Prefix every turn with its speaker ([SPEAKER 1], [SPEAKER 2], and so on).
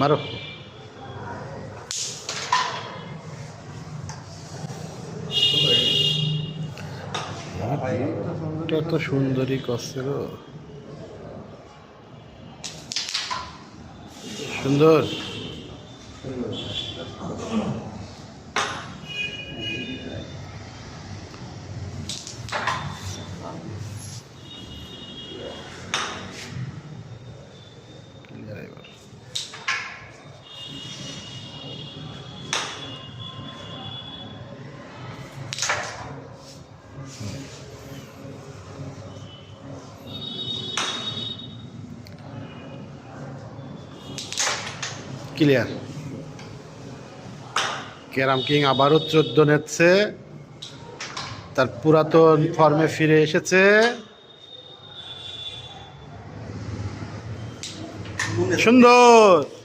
[SPEAKER 1] মারো। এটা তো সুন্দরী কষ্ট গো। সুন্দর। ক্লিয়ার। ক্যারাম কিং আবারও চোদ্দ নেচ্ছে তার পুরাতন ফর্মে ফিরে এসেছে। সুন্দর।